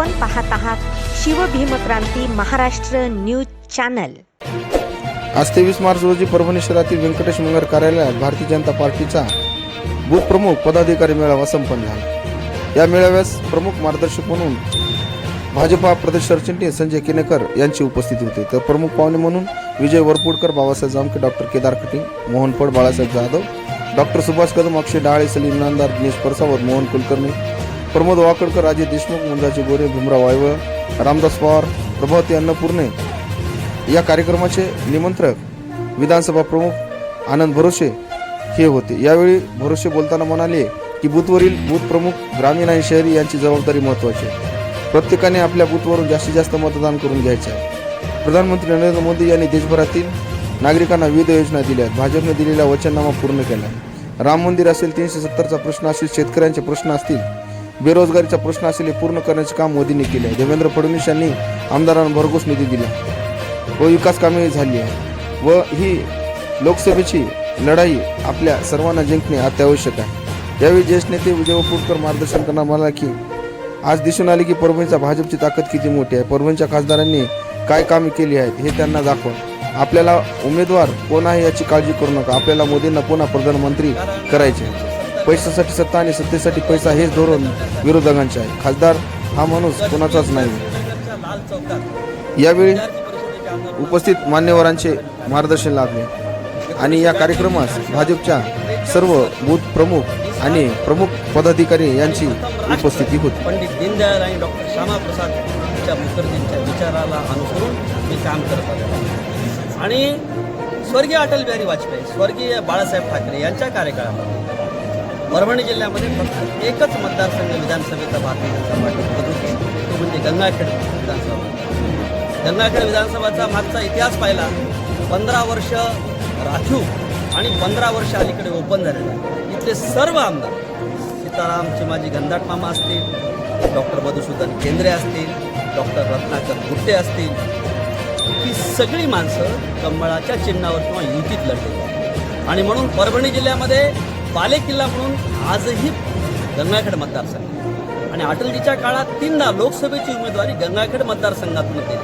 आपण पाहत आहात शिवभीमक्रांती महाराष्ट्र न्यूज चॅनल. आज तेवीस मार्च रोजी परभणी शहरातील व्यंकटेश मंगर कार्यालयात भारतीय जनता पार्टीचा बूथ प्रमुख पदाधिकारी मेळावा संपन्न झाला. या मेळाव्यास प्रमुख मार्गदर्शक म्हणून भाजपा प्रदेश सरचिटणीस संजय केनेकर यांची उपस्थिती होती. तर प्रमुख पाहुणे म्हणून Vijay Varpudkar Babasaheb Jamke doctor Kedar cutting Mohan Phad Balasaheb Jadhav doctor Subhash Kadam Akshay Dale Salim Inamdar Dinesh Parsawat Mohan Kulkarni Pramod Wakadkar Raje Deshmukh मुंजाचे गोरे भीमराव वायवळ रामदास पवार प्रभावती अन्नपूर्णे या कार्यक्रमाचे निमंत्रक विधानसभा प्रमुख आनंद भरोसे हे होते. यावेळी भरोसे बोलताना म्हणाले की बूथवरील बूथ प्रमुख ग्रामीण आणि शहरी यांची जबाबदारी महत्त्वाची आहे. प्रत्येकाने आपल्या बूथवरून जास्तीत जास्त मतदान करून घ्यायचे आहे. प्रधानमंत्री नरेंद्र मोदी यांनी देशभरातील नागरिकांना विविध योजना दिल्या आहेत. भाजपने दिलेला वचननामा पूर्ण केला आहे राम मंदिर असेल तीनशे सत्तरचा प्रश्न असेल शेतकऱ्यांचे प्रश्न असतील बेरोजगारीचा प्रश्न असेल पूर्ण करण्याचे काम मोदींनी केले आहे. देवेंद्र फडणवीस यांनी आमदारांना भरघोस निधी दिला व विकास कामे झाली आहे व ही लोकसभेची लढाई आपल्या सर्वांना जिंकणे अत्यावश्यक आहे. यावेळी ज्येष्ठ नेते विजय वपुरकर मार्गदर्शन करणार म्हणाला की आज दिसून आले की परभणीचा भाजपची ताकद किती मोठी आहे? परभणीच्या खासदारांनी काय कामे केली आहेत हे त्यांना दाखवा. आपल्याला उमेदवार कोण आहे याची काळजी करू नका. आपल्याला मोदींना पुन्हा प्रधानमंत्री करायचे आहे. पैशासाठी सत्ता आणि सत्तेसाठी पैसा हेच धोरण विरोधकांचे आहे. खासदार हा माणूस कोणाचाच नाही. यावेळी उपस्थित मान्यवरांचे मार्गदर्शन लाभले. आणि या कार्यक्रमास भाजपच्या सर्व बूथ प्रमुख आणि प्रमुख पदाधिकारी यांची उपस्थिती होती. पंडित दीनदयाळ आणि डॉक्टर श्यामाप्रसाद मुखर्जींच्या विचाराला अनुसरून मी काम करत आहे आणि स्वर्गीय अटल बिहारी वाजपेयी स्वर्गीय बाळासाहेब ठाकरे यांच्या कार्यकाळामध्ये परभणी जिल्ह्यामध्ये फक्त एकच मतदारसंघ विधानसभेचा भारतीय तो म्हणजे गंगाखेड विधानसभा. गंगाखेड विधानसभाचा मागचा इतिहास पाहिला पंधरा वर्ष राखीव आणि पंधरा वर्ष अलीकडे ओपन झालेला इथले सर्व आमदार सीताराम चिमाजी गंधाट मामा असतील डॉक्टर मधुसूदन केंद्रे असतील डॉक्टर रत्नाकर गुट्टे असतील ही सगळी माणसं कमळाच्या चिन्हावर किंवा युतीत लढली आणि म्हणून परभणी जिल्ह्यामध्ये बालेकिल्ला म्हणून आजही गंगाखेड मतदारसंघ. आणि अटलजीच्या काळात तीनदा लोकसभेची उमेदवारी गंगाखेड मतदारसंघातून दिली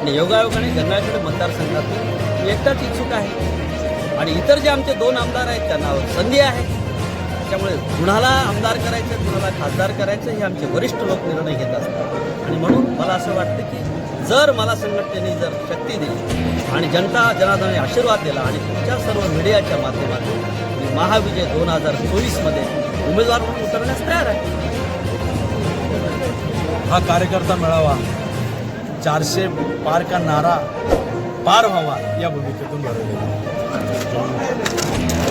आणि योगायोगाने गंगाखेड मतदारसंघातून एकटाच इच्छुक आहे. आणि इतर जे आमचे दोन आमदार आहेत त्यांना संधी आहे. त्यामुळे कुणाला आमदार करायचं कुणाला खासदार करायचं हे आमचे वरिष्ठ लोक निर्णय घेत असतात. आणि म्हणून मला असं वाटतं की जर मला संघटनेने जर शक्ती दिली आणि जनता जनार्दनाने आशीर्वाद दिला आणि तुमच्या सर्व मीडियाच्या माध्यमातून मी महाविजय दोन हजार चोवीसमध्ये उमेदवार म्हणून उतरण्यास तयार आहे. हा कार्यकर्ता मेळावा चारशे पार का नारा पार व्हावा या भूमिकेतून भरवलेला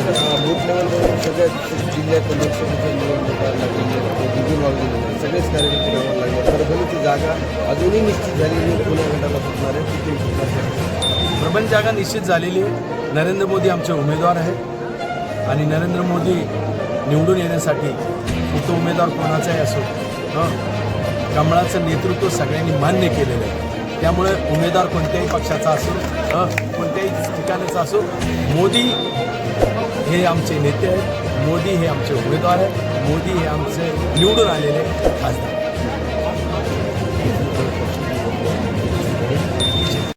बूथ लेवलवरून सगळ्या जिल्ह्यात लोकसभेच्या निवडणुका लागलेल्या दिघून वागलेल्या सगळेच कार्यकर्ते गावाला लागले परभणीची जागा अजूनही निश्चित झालेली पुण्या गटाला सुटणार आहे. तिथे फुटणार जागा निश्चित झालेली आहे नरेंद्र मोदी आमचे उमेदवार आहेत. आणि नरेंद्र मोदी निवडून येण्यासाठी तो उमेदवार कोणाचाही असो हं, कमळाचं नेतृत्व सगळ्यांनी मान्य केलेलं आहे. त्यामुळे उमेदवार कोणत्याही पक्षाचा असो कोणत्याही ठिकाणाचा असो मोदी हे आमचे नेते आहेत. मोदी हे आमचे उमेदवार आहेत. मोदी हे आमचे निवडून आलेले खासदार.